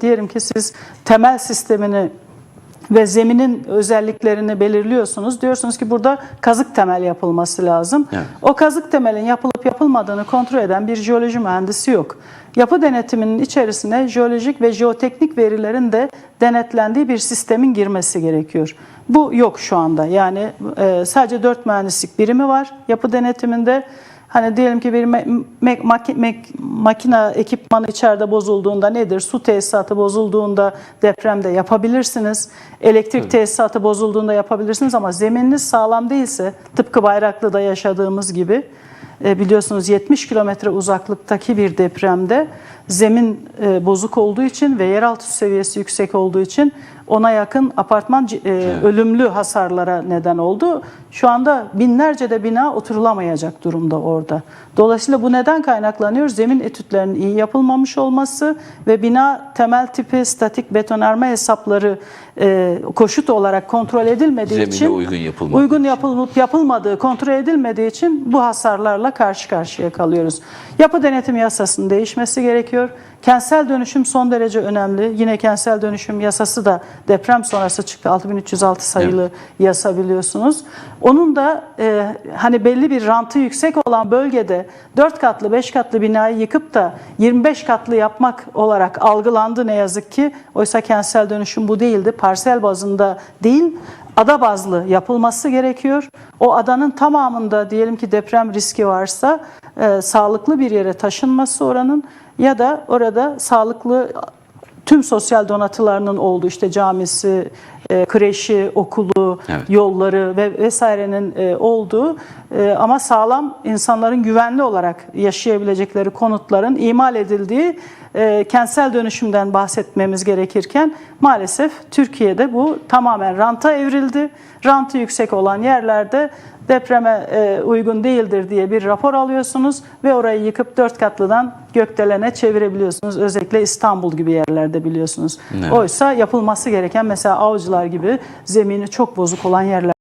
Diyelim ki siz temel sistemini ve zeminin özelliklerini belirliyorsunuz. Diyorsunuz ki burada kazık temel yapılması lazım. Evet. O kazık temelin yapılıp yapılmadığını kontrol eden bir jeoloji mühendisi yok. Yapı denetiminin içerisine jeolojik ve jeoteknik verilerin de denetlendiği bir sistemin girmesi gerekiyor. Bu yok şu anda. Yani e, sadece dört mühendislik birimi var yapı denetiminde. Hani diyelim ki bir me- me- maki- me- makine ekipmanı içeride bozulduğunda nedir? Su tesisatı bozulduğunda depremde yapabilirsiniz. Elektrik tesisatı bozulduğunda yapabilirsiniz ama zemininiz sağlam değilse tıpkı Bayraklı'da yaşadığımız gibi biliyorsunuz 70 kilometre uzaklıktaki bir depremde zemin e, bozuk olduğu için ve yeraltı seviyesi yüksek olduğu için ona yakın apartman e, ölümlü hasarlara neden oldu. Şu anda binlerce de bina oturulamayacak durumda orada. Dolayısıyla bu neden kaynaklanıyor? Zemin etütlerinin iyi yapılmamış olması ve bina temel tipi statik betonarme hesapları e, koşut olarak kontrol edilmediği Zemine için uygun yapılmadığı uygun yapılıp yapılmadığı kontrol edilmediği için bu hasarlarla karşı karşıya kalıyoruz. Yapı denetim yasasının değişmesi gerekiyor. Kentsel dönüşüm son derece önemli. Yine kentsel dönüşüm yasası da deprem sonrası çıktı. 6306 sayılı yasa biliyorsunuz. Onun da e, hani belli bir rantı yüksek olan bölgede 4 katlı 5 katlı binayı yıkıp da 25 katlı yapmak olarak algılandı ne yazık ki. Oysa kentsel dönüşüm bu değildi. Parsel bazında değil ada bazlı yapılması gerekiyor. O adanın tamamında diyelim ki deprem riski varsa e, sağlıklı bir yere taşınması oranın ya da orada sağlıklı tüm sosyal donatılarının olduğu işte camisi, e, kreşi, okulu, Evet. yolları ve vesairenin e, olduğu e, ama sağlam insanların güvenli olarak yaşayabilecekleri konutların imal edildiği e, kentsel dönüşümden bahsetmemiz gerekirken maalesef Türkiye'de bu tamamen ranta evrildi. Rantı yüksek olan yerlerde depreme e, uygun değildir diye bir rapor alıyorsunuz ve orayı yıkıp dört katlıdan gökdelene çevirebiliyorsunuz. Özellikle İstanbul gibi yerlerde biliyorsunuz. Evet. Oysa yapılması gereken mesela avcılar gibi zemini çok bozuk olan yerler